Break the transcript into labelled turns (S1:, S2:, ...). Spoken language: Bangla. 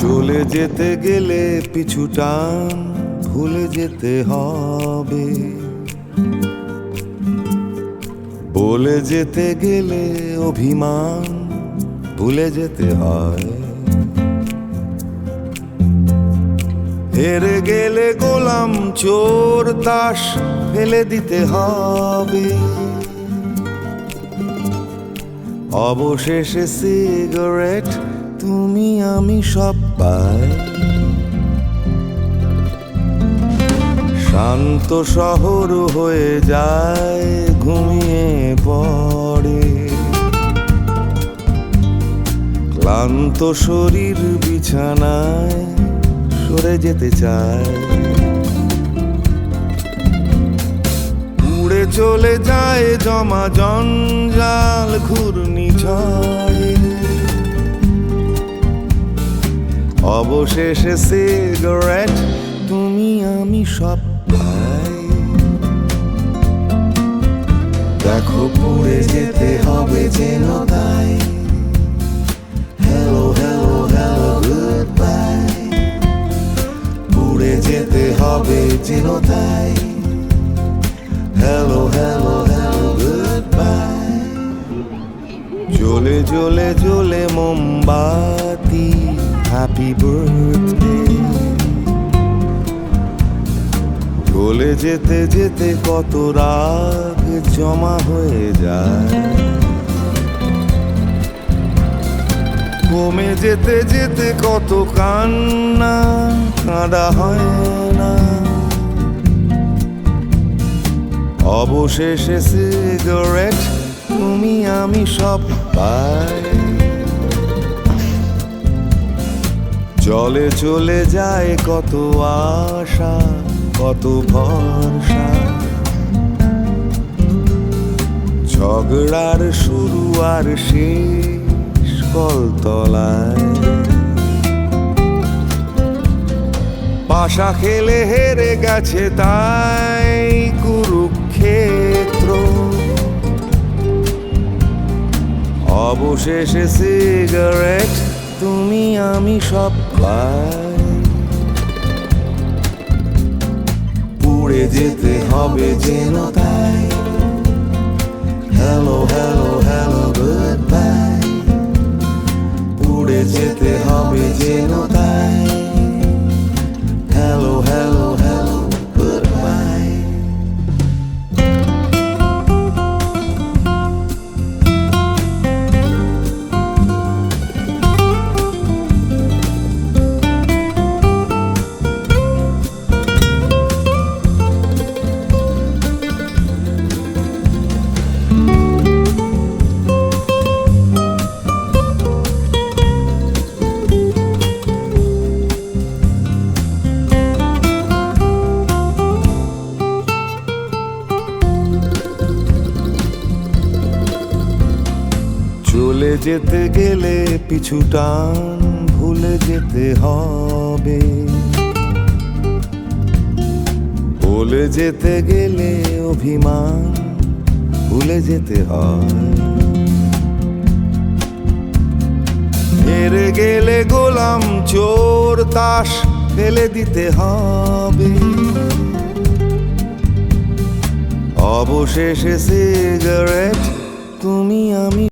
S1: চলে যেতে গেলে পিছু টান ভুলে যেতে হবে। বলে যেতে গেলে অভিমান ভুলে যেতে হয়। হেরে গেলে গোলাম চোর তাস ফেলে দিতে হবে। অবশেষে সিগারেট তুমি আমি সব পাই। শান্ত শহর হয়ে যায়, ঘুমিয়ে পড়ে। ক্লান্ত শরীর বিছানায় সরে যেতে চায়। উড়ে চলে যায় জমা জঞ্জাল ঘূর্ণি ঝড়ে অবশেষে সিগারেট তুমি আমি সব পাই। দেখো, পুড়ে যেতে হবে যেন তাই। Hello hello hello good bye পুড়ে যেতে হবে যেন তাই। Hello hello hello good bye জ্বলে জ্বলে জ্বলে মোমবাতি। হ্যাপি বার্থডে গলে যেতে যেতে কত রাগ জমা হয়ে যায়। কমে যেতে যেতে কত কান্না, কাঁদা হয় না। অবশেষে সিগারেট তুমি আমি সব পাই। জলে চলে যায় কত আশা, কত ভরসা। ঝগড়ার শুরু আর শেষ পাশা খেলে হেরে গেছে তাই কুরুক্ষেত্র। অবশেষে সিগারেট আমি সব পাই পুড়ে যেতে হবে যেন তাই। Hello hello hello good bye পুড়ে যেতে হবে যেন তাই। চলে যেতে গেলে পিছু টান ভুলে যেতে হবে। বলে যেতে গেলে অভিমান ভুলে যেতে হয়। হেরে গেলে গোলাম চোর তাস ফেলে দিতে হবে। অবশেষে সিগারেট, তুমি আমি